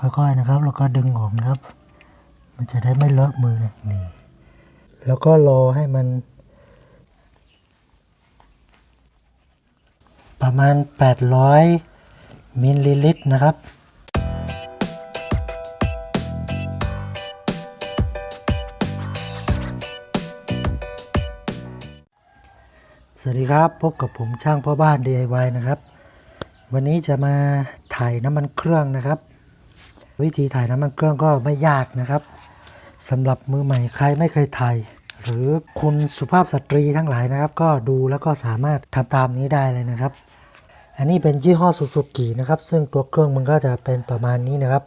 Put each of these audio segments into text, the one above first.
ค่อยๆนะครับแล้วก็ดึงออกนะครับ มันจะได้ไม่เลอะมือนะนี่ แล้วก็รอให้มัน ประมาณ 800 มิลลิลิตรนะครับสวัสดีครับพบกับผมช่างพ่อบ้าน DIY นะครับ วันนี้จะมาถ่ายน้ำมันเครื่องนะครับ วิธีถ่ายน้ำมันเครื่องก็ไม่ยากนะครับสำหรับมือใหม่ใครไม่เคยถ่ายหรือคุณสุภาพสตรีทั้งหลายนะครับ ก็ดูแล้วก็สามารถทำตามนี้ได้เลยนะครับ อันนี้เป็นยี่ห้อซูซูกินะครับ ซึ่งตัวเครื่องมันก็จะเป็นประมาณนี้นะครับ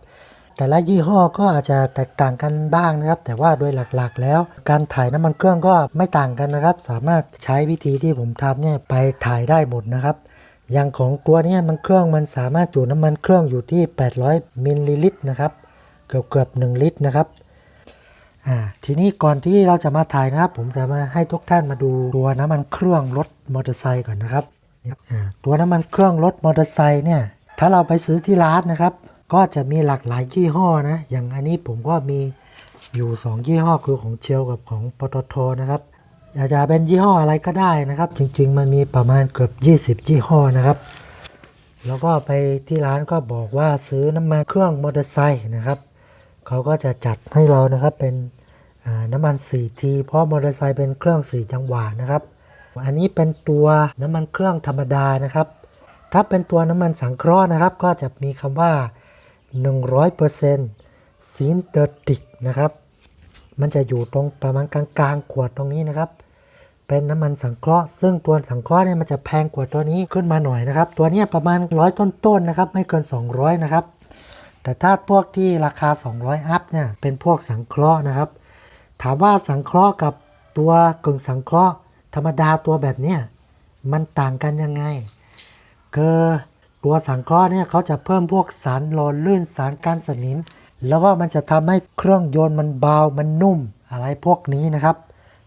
แต่ละยี่ห้อก็อาจจะแตกต่างกันบ้างนะครับ แต่ว่าโดยหลักๆ แล้ว การถ่ายน้ำมันเครื่องก็ไม่ต่างกันนะครับ สามารถใช้วิธีที่ผมทำเนี่ยไปถ่ายได้หมดนะครับ อย่างของตัวนี้มันเครื่องมันสามารถจุน้ำมันเครื่องอยู่ที่ 800 มิลลิลิตรนะครับเกือบเกือบ1ลิตรนะครับอ่าทีนี้ก่อนที่เราจะมาถ่ายนะครับ ผมจะมาให้ทุกท่านมาดูตัวน้ำมันเครื่องรถมอเตอร์ไซค์ก่อนนะครับอ่าตัวน้ำมันเครื่องรถมอเตอร์ไซค์เนี่ยถ้าเราไปซื้อที่ร้านนะครับ ก็จะมีหลากหลายยี่ห้อนะอย่างอันนี้ผมก็มีอยู่ 2 ยี่ห้อคือของเชลกับของปตทนะครับ อยากจะเป็นยี่ห้ออะไรก็ได้นะครับ จริง ๆ มันมีประมาณเกือบ20 ยี่ห้อนะครับ แล้วก็ไปที่ร้านก็บอกว่าซื้อน้ำมันเครื่องมอเตอร์ไซค์นะครับเขาก็จะจัดให้เรานะครับเป็นน้ำมัน 4T เพราะมอเตอร์ไซค์เป็นเครื่อง 4 จังหวะนะครับ อันนี้เป็นตัวน้ำมันเครื่องธรรมดานะครับ ถ้าเป็นตัวน้ำมันสังเคราะห์นะครับ ก็จะมีคำว่า 100%ซินเตอร์ติกนะครับ มันจะอยู่ตรงประมาณกลางๆขวดตรงนี้นะครับ เป็นน้ำมันสังเคราะห์ ซึ่งตัวสังเคราะห์เนี่ยมันจะแพงกว่าตัวนี้ขึ้นมาหน่อยนะครับ ตัวนี้ประมาณร้อยต้นๆนะครับ ไม่เกิน 200 นะครับ แต่ถ้าพวกที่ราคา 200 อัพเนี่ย เป็นพวกสังเคราะห์นะครับ ถามว่าสังเคราะห์กับตัวกึ่งสังเคราะห์ ธรรมดาตัวแบบเนี้ยมันต่างกันยังไง คือตัวสังเคราะห์เนี่ยเขาจะเพิ่มพวกสารหล่อลื่นสารกันสนิม แล้วก็มันจะทำให้เครื่องยนต์มันเบา มันนุ่ม อะไรพวกนี้นะครับ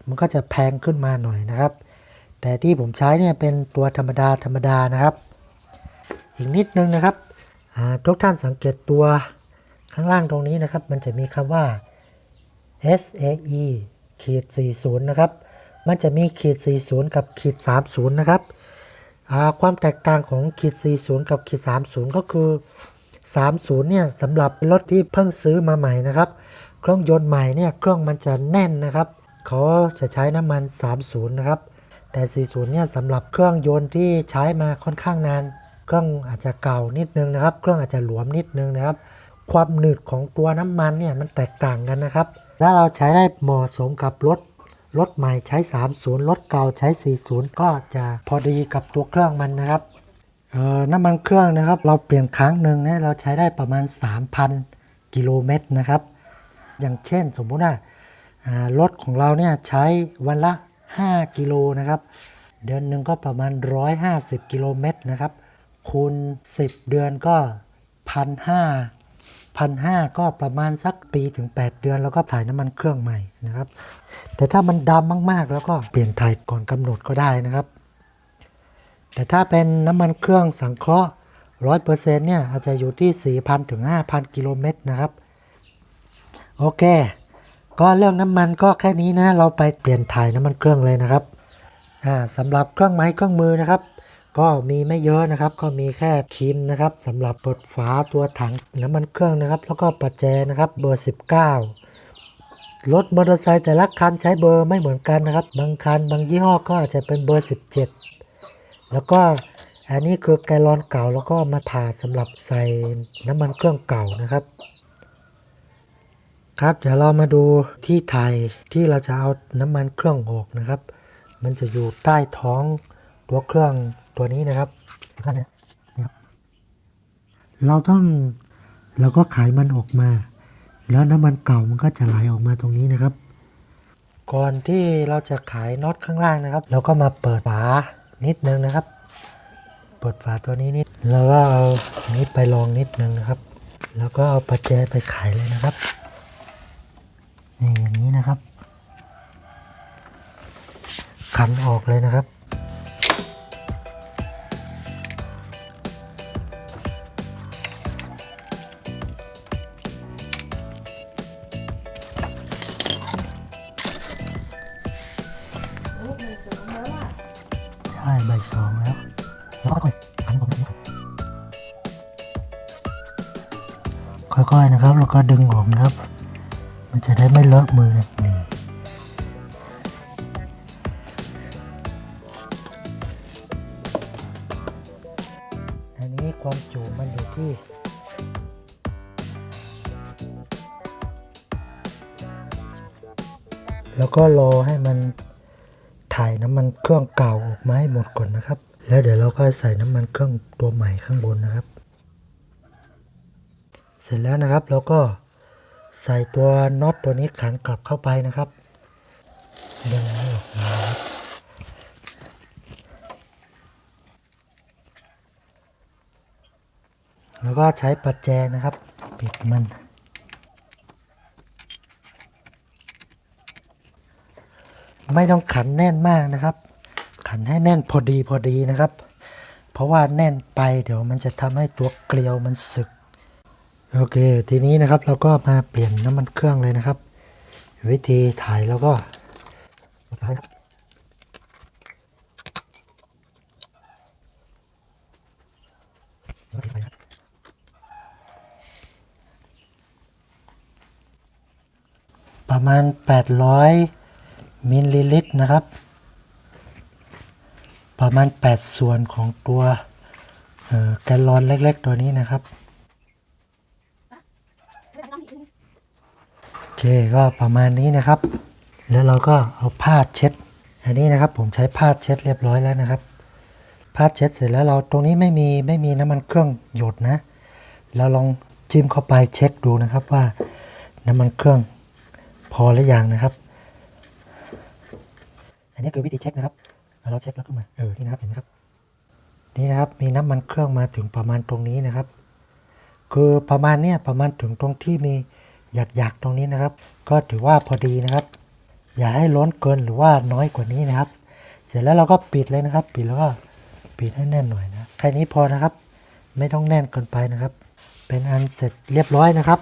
มันก็จะแพงขึ้นมาหน่อยนะครับ แต่ที่ผมใช้เนี่ยเป็นตัวธรรมดาธรรมดานะครับ อีกนิดนึงนะครับทุกท่านสังเกตตัวข้างล่างตรงนี้นะครับ มันจะมีคำว่า SAE ขีด40 นะครับ มันจะมีขีด 40 กับขีด 30 นะครับ ความแตกต่างของขีด 40 กับขีด 30 ก็คือ 30เนี่ยสำหรับรถที่เพิ่งซื้อมาใหม่นะครับ เครื่องยนต์ใหม่เนี่ยเครื่องมันจะแน่นนะครับเขาจะใช้น้ำมัน 30 นะครับ แต่ 40 เนี่ยสำหรับเครื่องยนต์ที่ใช้มาค่อนข้างนาน เครื่องอาจจะเก่านิดนึงนะครับ เครื่องอาจจะหลวมนิดนึงนะครับ ความหนืดของตัวน้ำมันเนี่ยมันแตกต่างกันนะครับ ถ้าเราใช้ได้เหมาะสมกับรถรถใหม่ใช้ 30 รถเก่าใช้ 40 ก็จะพอดีกับตัวเครื่องมันนะครับ น้ำมันเครื่องนะครับ เราเปลี่ยนครั้งหนึ่งเนี่ยเราใช้ได้ประมาณ 3,000 กิโลเมตรนะครับ อย่างเช่นสมมุติว่าอ่ารถของเราเนี่ยใช้วันละ 5 กิโลนะครับ เดือนหนึ่งก็ประมาณ 150 กิโลเมตรนะครับ คูณ 10 เดือนก็พันห้าพันห้าก็ประมาณสักปีถึง 8 เดือน แล้วก็ถ่ายน้ำมันเครื่องใหม่นะครับ แต่ถ้ามันดำมากๆ แล้วก็เปลี่ยนถ่ายก่อนกำหนดก็ได้นะครับ แต่ถ้าเป็นน้ำมันเครื่องสังเคราะห์ร้อยเปอร์เซ็นต์เนี่ยอาจจะอยู่ที่ 4,000 ถึง 5,000 กิโลเมตรนะครับ โอเค ก็เรื่องน้ำมันก็แค่นี้นะ เราไปเปลี่ยนถ่ายน้ำมันเครื่องเลยนะครับอ่าสำหรับเครื่องไม้เครื่องมือนะครับ ก็มีไม่เยอะนะครับ ก็มีแค่ครีมนะครับสำหรับเปิดฝาตัวถังน้ำมันเครื่องนะครับ แล้วก็ประแจนะครับเบอร์ 19 รถมอเตอร์ไซค์แต่ละคันใช้เบอร์ไม่เหมือนกันนะครับ บางคันบางยี่ห้อก็อาจจะเป็นเบอร์ 17 แล้วก็อันนี้คือแกลลอนเก่าแล้วก็มาถาสำหรับใส่น้ำมันเครื่องเก่านะครับ ครับ เดี๋ยวเรามาดูที่ไทยที่เราจะเอาน้ำมันเครื่องออกนะครับ มันจะอยู่ใต้ท้องตัวเครื่องตัวนี้นะครับเนี่ยครับเราต้องเราก็ขายมันออกมา แล้วน้ำมันเก่ามันก็จะไหลออกมาตรงนี้นะครับ ก่อนที่เราจะขายน็อตข้างล่างนะครับ เราก็มาเปิดฝา นิดนึงนะครับปิดฝาตัวนี้นิด แล้วก็เอาอันนี้ไปลองนิดนึงนะครับ แล้วก็เอาประแจไปขายเลยนะครับนี่อย่างนี้นะครับขันออกเลยนะครับ ครับแล้วก็ดึงออกนะครับ มันจะได้ไม่เลอะมือนะนี่อันนี้ความจุมันอยู่ที่แล้วก็รอให้มันถ่ายน้ำมันเครื่องเก่าออกมาให้หมดก่อนนะครับ แล้วเดี๋ยวเราก็ใส่น้ำมันเครื่องตัวใหม่ข้างบนนะครับ เสร็จแล้วนะครับเราก็ใส่ตัวน็อตตัวนี้ขันกลับเข้าไปนะครับดึงออกมานะครับแล้วก็ใช้ปัดแจนะครับ ปิดมัน ไม่ต้องขันแน่นมากนะครับ ขันให้แน่นพอดีพอดีนะครับ เพราะว่าแน่นไปเดี๋ยวมันจะทำให้ตัวเกลียวมันสึก โอเค ทีนี้นะครับเราก็มาเปลี่ยนน้ำมันเครื่องเลยนะครับ วิธีถ่ายแล้วก็ถ่ายครับประมาณ 800 มิลลิลิตรนะครับ ประมาณ 8 ส่วนของตัวแกลลอนเล็ก ๆ ตัวนี้นะครับ โอ เคก็ประมาณนี้นะครับ แล้วเราก็เอาผ้าเช็ด อันนี้นะครับผมใช้ผ้าเช็ดเรียบร้อยแล้วนะครับผ้าเช็ดเสร็จแล้วเราตรงนี้ไม่มีไม่มีน้ำมันเครื่องหยดนะ เราลองจิ้มเข้าไปเช็คดูนะครับว่าน้ำมันเครื่องพอหรือยังนะครับ อันนี้คือวิธีเช็คนะครับ เราเช็คแล้วขึ้นมาเออนี่นะครับเห็นไหมครับนี่นะครับมีน้ำมันเครื่องมาถึงประมาณตรงนี้นะครับ คือประมาณเนี้ยประมาณถึงตรงที่มี หยักๆตรงนี้นะครับ ก็ถือว่าพอดีนะครับ อย่าให้ล้นเกินหรือว่าน้อยกว่านี้นะครับ เสร็จแล้วเราก็ปิดเลยนะครับ ปิดแล้วก็ปิดให้แน่นหน่อยนะแค่นี้พอนะครับ ไม่ต้องแน่นเกินไปนะครับ เป็นอันเสร็จเรียบร้อยนะครับ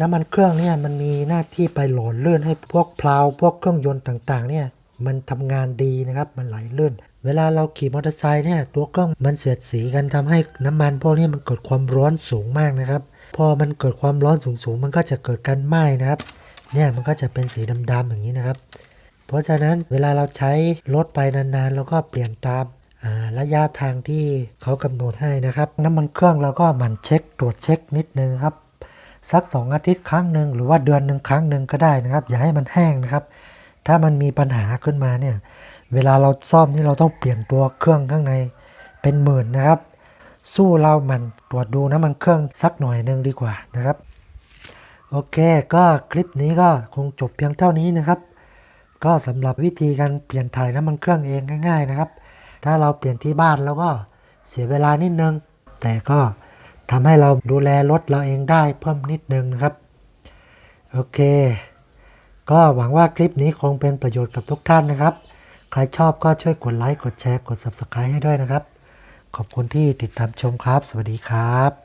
น้ำมันเครื่องเนี่ยมันมีหน้าที่ไปหล่อลื่นให้พวกเพลาพวกเครื่องยนต์ต่างๆเนี่ยมันทำงานดีนะครับ มันไหลลื่น เวลาเราขี่มอเตอร์ไซค์เนี่ยตัวเครื่องมันเสียดสีกันทำให้น้ำมันพวกนี้มันเกิดความร้อนสูงมากนะครับ พอมันเกิดความร้อนสูงๆ มันก็จะเกิดการไหม้นะครับ เนี่ยมันก็จะเป็นสีดำๆอย่างนี้นะครับ เพราะฉะนั้นเวลาเราใช้รถไปนานๆเราก็เปลี่ยนตามระยะทางที่เขากำหนดให้นะครับ น้ำมันเครื่องเราก็หมั่นเช็คตรวจเช็คนิดนึงครับสัก 2 อาทิตย์ครั้งหนึ่งหรือว่าเดือนหนึ่งครั้งหนึ่งก็ได้นะครับ อย่าให้มันแห้งนะครับ ถ้ามันมีปัญหาขึ้นมาเนี่ย เวลาเราซ่อมนี่เราต้องเปลี่ยนตัวเครื่องข้างในเป็นหมื่นนะครับ สู้เรามันตรวจดูน้ำมันเครื่องสักหน่อยหนึ่งดีกว่านะครับ โอเค ก็คลิปนี้ก็คงจบเพียงเท่านี้นะครับ ก็สำหรับวิธีการเปลี่ยนถ่ายน้ำมันเครื่องเองง่าย ๆนะครับ ถ้าเราเปลี่ยนที่บ้านแล้วก็เสียเวลานิดนึง แต่ก็ทำให้เราดูแลรถเราเองได้เพิ่มนิดนึงนะครับ โอเค ก็หวังว่าคลิปนี้คงเป็นประโยชน์กับทุกท่านนะครับ ใครชอบก็ช่วยกดไลค์ กดแชร์ กด Subscribe ให้ด้วยนะครับ ขอบคุณที่ติดตามชมครับ สวัสดีครับ